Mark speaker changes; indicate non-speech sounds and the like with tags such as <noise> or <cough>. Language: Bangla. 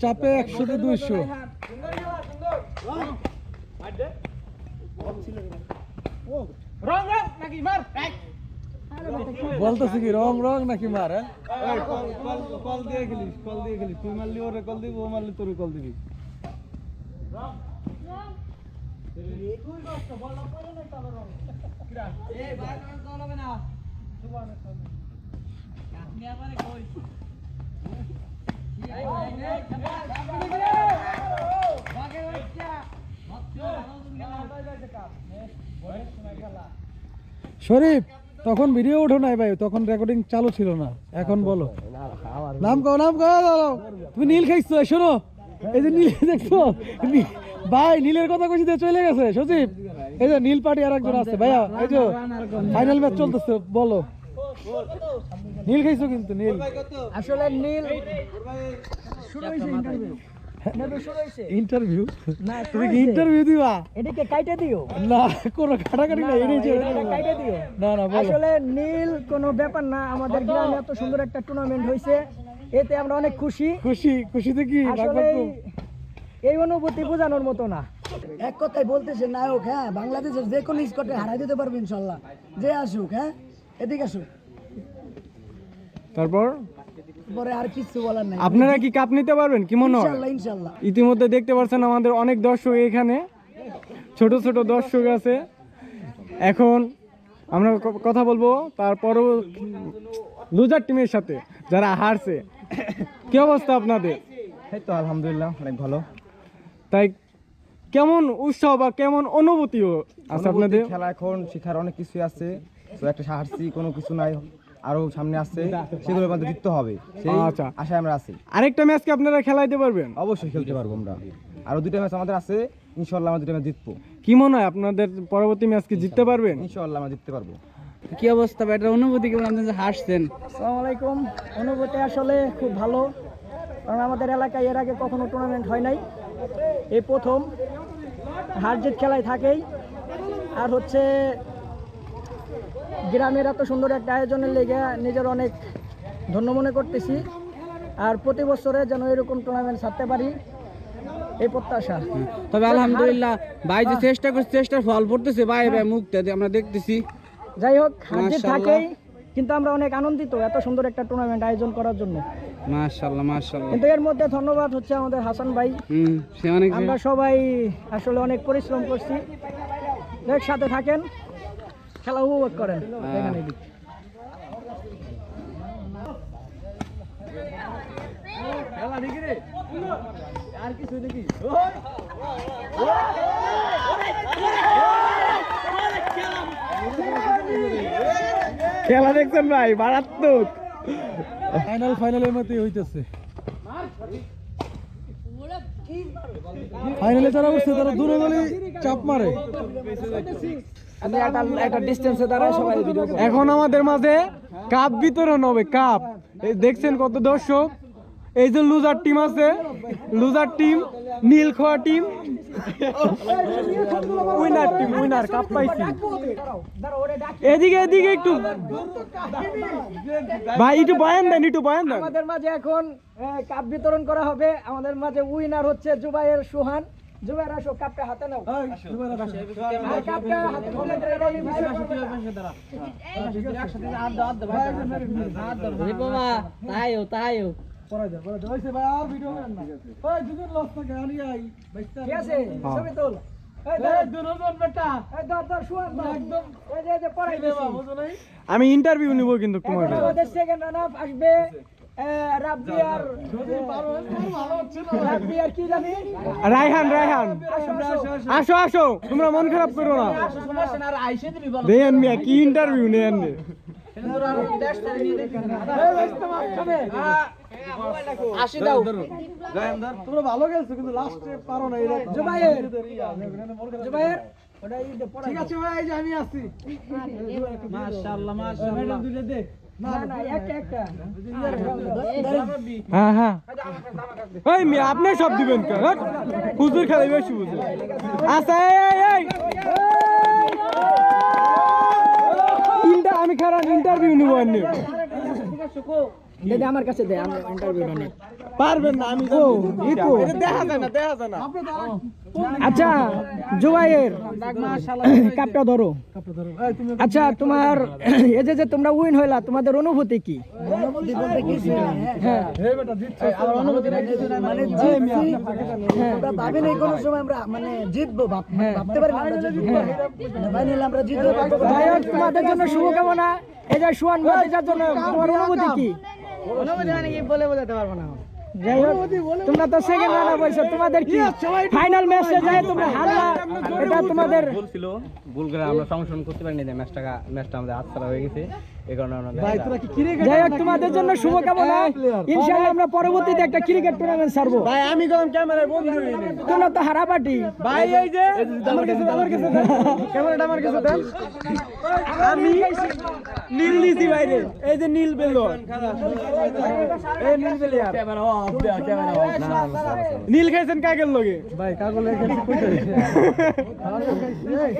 Speaker 1: চাপে একশো একশোতে দুইশো।
Speaker 2: রং রং নাকি মার? এক।
Speaker 1: বলতেছি কি রং রং নাকি মার হ্যাঁ?
Speaker 3: কল দিয়ে গেলিস কল দিয়ে গেলিস তুই মারলি ওরে কল দিবি ও মারলি তোরে কল দিবি।
Speaker 1: শরীফ, তখন ভিডিও ওঠো নাই ভাই, তখন রেকর্ডিং চালু ছিল না। এখন বলো। নাম কও, নাম দাও। তুমি নীল খাইছো শোনো। এই যে নীল দেখছ ভাই, নীলের কথা কইছি চলে গেছে সজীব এই যে নীল পার্টি আর একজন আছে, ভাইয়া, এই যে ফাইনাল ম্যাচ চলতেছে, বলো। নীল খাইছো কিন্তু নীল।
Speaker 2: আসলে নীল শুরু হইছে ইন্টারভিউ নেবে শুরু হইছে।
Speaker 1: ইন্টারভিউ তুমি কি ইন্টারভিউ দিবা?
Speaker 2: এদিকে কাইটে দিও।
Speaker 1: না কোনো কাটাকাটি না এই যে
Speaker 2: এটা দিও।
Speaker 1: না না
Speaker 2: আসলে নীল কোনো ব্যাপার না আমাদের গ্রামে এত সুন্দর একটা টুর্নামেন্ট হয়েছে এতে আমরা অনেক খুশি।
Speaker 1: খুশি খুশিতে কি?
Speaker 2: এই অনুভূতি বোঝানোর মতো না।
Speaker 4: এক কথায় বলতেছে নায়ক হ্যাঁ বাংলাদেশের যে কোনো স্কটে হারাই দিতে পারবে ইনশাল্লাহ। যে আসুক হ্যাঁ এদিকে আসুক।
Speaker 1: তারপর?
Speaker 4: পরে আর কিছু বলার নাই।
Speaker 1: আপনারা কি কাপ নিতে পারবেন? কি মনে হয়? ইতিমধ্যে দেখতে পাচ্ছেন আমাদের অনেক দর্শক এখানে। ছোট ছোট দর্শক আছে। এখন আমরা কথা বলব তারপরও লুজার টিমের সাথে যারা হারছে। কি অবস্থা আপনাদের?
Speaker 3: এই তো আলহামদুলিল্লাহ অনেক ভালো।
Speaker 1: তাই কেমন উৎসাহ বা কেমন অনুভূতিও আছে আপনাদের?
Speaker 3: খেলা এখন শেখার অনেক কিছু আছে। তো একটা হারছি কোনো কিছু নাই। আরও সামনে আসছে সেগুলো আমাদের জিততে হবে। সেই
Speaker 1: আচ্ছা।
Speaker 3: আশায় আমরা আছি।
Speaker 1: আরেকটা ম্যাচ কি আপনারা খেলাইতে পারবেন?
Speaker 3: অবশ্যই খেলতে পারব আমরা। আরও দুইটা ম্যাচ আমাদের আছে ইনশাল্লাহ আমরা দুইটা ম্যাচ জিতবো।
Speaker 1: কি মনে হয় আপনাদের পরবর্তী ম্যাচ কি জিততে পারবেন?
Speaker 3: ইনশাল্লাহ আমরা জিততে পারব।
Speaker 1: কি অবস্থা এটার অনুভূতি কেমন? আপনি যে হাসছেন।
Speaker 2: আসসালামু আলাইকুম। অনুভূতি আসলে খুব ভালো। কারণ আমাদের এলাকায় এর আগে কখনো টুর্নামেন্ট হয় নাই। এই প্রথম হার জিত খেলায় থাকেই। আর হচ্ছে গ্রামের এত সুন্দর একটা আয়োজনের লেগে নিজের অনেক ধন্য মনে করতেছি। আর প্রতি বছরে যেন এরকম টুর্নামেন্ট ছাড়তে পারি এই প্রত্যাশা।
Speaker 5: তবে আলহামদুলিল্লাহ ভাই যে চেষ্টা করছে চেষ্টার ফল পড়তেছে ভাই ভাই মুখটা আমরা দেখতেছি।
Speaker 2: যাই হোক হার জিত থাকেই কিন্তু আমরা অনেক আনন্দিত এত সুন্দর একটা টুর্নামেন্ট আয়োজন করার জন্য।
Speaker 5: মাশাআল্লাহ মাশাআল্লাহ।
Speaker 2: কিন্তু এর মধ্যে ধন্যবাদ হচ্ছে আমাদের হাসান ভাই।
Speaker 5: হুম সে অনেক
Speaker 2: আমরা সবাই আসলে অনেক পরিশ্রম করছি। দেখ সাথে থাকেন। খেলা উপভোগ করেন। দেখেন এদিক।
Speaker 1: খেলা দেখছেন ভাই মারাত্মক। ফাইনাল ফাইনালের মতোই হইতেছে। ফাইনালে তারা উঠছে তারা দূরে দলে চাপ মারে। এখন আমাদের মাঝে কাপ বিতরণ হবে কাপ এই দেখছেন কত দর্শক? এই যে লুজার টিম আছে লুজার টিম নীল খোয়া team winner team winner cup পাইছি এদিকে এদিকে একটু ভাই একটু বয়ান দেন একটু বয়ান দেন
Speaker 2: আমাদের মাঝে এখন কাপ বিতরণ করা হবে আমাদের মাঝে উইনার হচ্ছে জুবাইয়ের সুহান জুবাইর আসো কাপটা হাতে নাও আর কাপটা হাতে
Speaker 5: তাইও তাইও
Speaker 2: ঠিক আছে। ছবি তোল। এই ধর, এই ধর, ধর, সুহান ধর। এই যে, এই যে, পড়াই দিছি।
Speaker 1: আমি ইন্টারভিউ নিব কিন্তু
Speaker 2: সেকেন্ড রান আপ আসবে আর আর কি জানি?
Speaker 1: রায়হান রায়হান।
Speaker 2: আসো, আসো।
Speaker 1: আসো আসো। তোমরা মন খারাপ করো না। দেন মিয়া কি ইন্টারভিউ নেন
Speaker 2: আসি দাও
Speaker 1: তোমরা ভালো গেছো কিন্তু লাস্টে পারো না এরকম
Speaker 2: জুবাইয়ের জুবাইয়ের ওটা এই যে পড়াই
Speaker 1: ঠিক আছে ভাই এই যে আমি আছি
Speaker 5: মাশাআল্লাহ মাশাআল্লাহ
Speaker 2: না না একটা একটা
Speaker 1: হ্যাঁ হ্যাঁ এই মিয়া আপনি সব দিবেন হ্যাঁ? হুজুর খেলাই বেশি বুঝে আচ্ছা আমি খারাপ ইন্টারভিউ নিব
Speaker 2: দিদি আমার কাছে দে আমি ইন্টারভিউটা নেই
Speaker 1: পারবেন না আমি
Speaker 2: ও ইকো
Speaker 1: দেখা যায় না দেখা যায় না।
Speaker 2: আচ্ছা জুবাইয়ের কাপটা ধরো। আচ্ছা তোমার এই যে যে তোমরা উইন হইলা তোমাদের অনুভূতি কি?
Speaker 4: হ্যাঁ। মানে ভাবি নাই কোনো সময় আমরা মানে জিতবো ভাবতে পারি না আমরা জিতবো।
Speaker 2: তোমাদের জন্য শুভকামনা। এই যে সুয়ান ভাতিজার জন্য তোমার অনুভূতি কি? অনুমতি মানে কি বলে বোঝাতে পারব না। যাই হোক তোমরা তো সেকেন্ড রানার বলছো তোমাদের কি? ফাইনাল ম্যাচে যায় তোমরা হারলা এটা তোমাদের
Speaker 3: ভুল ছিল ভুল করে আমরা সংশোধন করতে পারিনি যে ম্যাচটা ম্যাচটা আমাদের হাতছাড়া হয়ে গেছে এই কারণে আমরা
Speaker 1: ভাই তোরা কি কিরে
Speaker 2: যাই হোক তোমাদের জন্য শুভকামনা। ইনশাআল্লাহ আমরা পরবর্তীতে একটা ক্রিকেট টুর্নামেন্ট ছাড়বো।
Speaker 1: ভাই আমি কোন ক্যামেরায় বন্ধ
Speaker 2: তোমরা তো হারাপাটি
Speaker 1: ভাই এই যে আমার কাছে আমার কাছে ক্যামেরাটা আমার কাছে দেন। আমি নীল দিছি বাইরে এই যে নীল বেলো এই নীল বেলিয়ার। নীল খাইছেন কাকের লগে? ভাই কইতে <laughs>